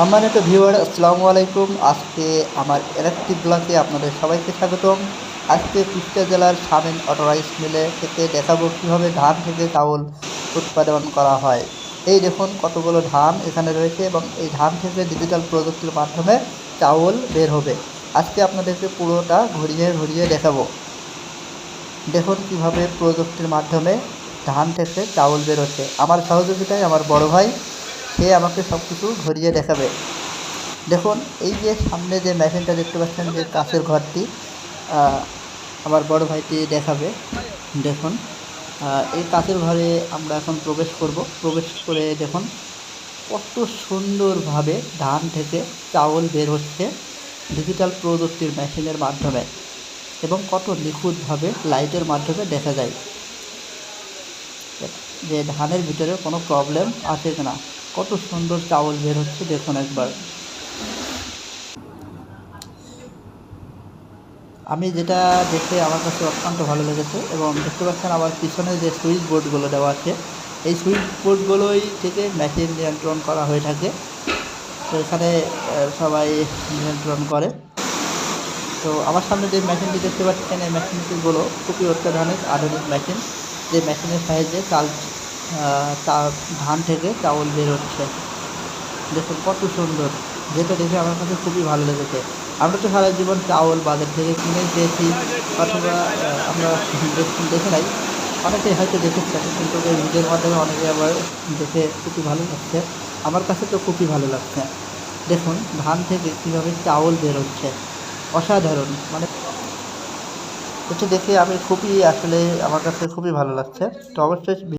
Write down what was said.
সম্মানিত ভিউয়ার, আসসালামু আলাইকুম। আজকে আমার ইলেকট্রিক ব্লকে আপনাদের সবাইকে স্বাগতম। আজকে কুষ্টিয়া জেলার সামেন অটো রাইস মিলে থেকে দেখাবো কীভাবে ধান থেকে চাউল উৎপাদন করা হয়। এই দেখুন কতগুলো ধান এখানে রয়েছে এবং এই ধান থেকে ডিজিটাল প্রযুক্তির মাধ্যমে চাউল বের হবে। আজকে আপনাদেরকে পুরোটা ঘুরিয়ে ঘুরিয়ে দেখাবো। দেখুন কীভাবে প্রযুক্তির মাধ্যমে ধান থেকে চাউল বেরোচ্ছে আমার সহযোগিতায় আমার বড় ভাই সে আমাকে সব কিছু ঘুরিয়ে দেখাবে। দেখুন, এই যে সামনে যে মেশিনটা দেখতে পাচ্ছেন যে কাছের ঘরটি আমার বড় ভাইটি দেখাবে। দেখুন এই কাছের ঘরে আমরা এখন প্রবেশ করব। প্রবেশ করে দেখুন, কত সুন্দরভাবে ধান থেকে চাউল বের হচ্ছে ডিজিটাল প্রযুক্তির মেশিনের মাধ্যমে এবং কত নিখুঁতভাবে লাইটের মাধ্যমে দেখা যায়। যে ধানের ভিতরে কোনো প্রবলেম আছে কিনা। কত সুন্দর চাউল বের হচ্ছে দেখুন একবার। আমি যেটা দেখে আমার কাছে অত্যন্ত ভালো লেগেছে এবং দেখতে পাচ্ছেন আমার পিছনে যে সুইচ বোর্ডগুলো দেওয়া আছে, এই সুইচ বোর্ডগুলোই থেকে মেশিন নিয়ন্ত্রণ করা হয়ে থাকে। তো এখানে সবাই নিয়ন্ত্রণ করে। তো আমার সামনে যে মেশিনটি দেখতে পাচ্ছেন, এই মেশিনটিগুলো খুবই অত্যাধুনিক, আধুনিক মেশিন। যে মেশিনের সাহায্যে চাল চা- ধান থেকে চাউল বের হচ্ছে। দেখুন কত সুন্দর। যেটা দেখে আমার কাছে খুবই ভালো লেগেছে। আমরা তো সারা জীবন চাউল বাজার থেকে কিনে খেয়েছি, অথবা আমরা দেখে- নাই। অনেকেই হয়তো দেখেছেন কিন্তু এই ভিডিওর মাধ্যমে অনেকে আবার দেখে খুবই ভালো লাগছে। আমার কাছে তো খুবই ভালো লাগছে। দেখুন, ধান থেকে কীভাবে চাউল বের হচ্ছে। অসাধারণ। মানে এটা দেখে আমি খুবই, আসলে আমার কাছে খুবই ভালো লাগছে। তো অবশ্যই